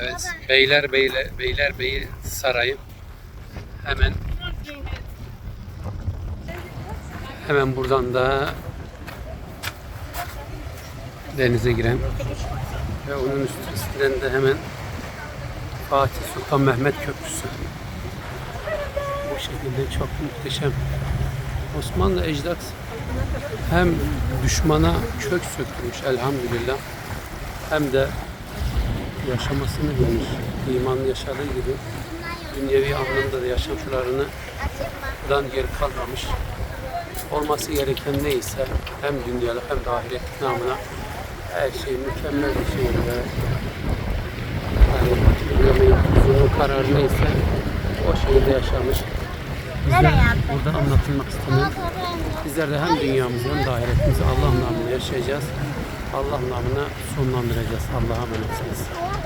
Evet, Beyler Beyler Beylerbeyi Sarayı hemen hemen buradan da denize giren ve onun üstünden de hemen Fatih Sultan Mehmet Köprüsü. Bu şekilde çok muhteşem. Osmanlı ecdat hem düşmana kök söktürmüş elhamdülillah hem de yaşamasını bilmiş. İmanlı yaşadığı gibi dünyevi anlamda da yaşamlarını dan geri kalmamış. Olması gereken neyse hem dünyalık hem de ahiret namına her şey mükemmel bir şekilde yani yemeğin kararı neyse o şekilde yaşamış. Bizler burada anlatılmak istenen bizler de hem dünyamızı hem de ahiretimizi Allah namına yaşayacağız. Allah namına sonlandıracağız. Allah'a emanetsiniz.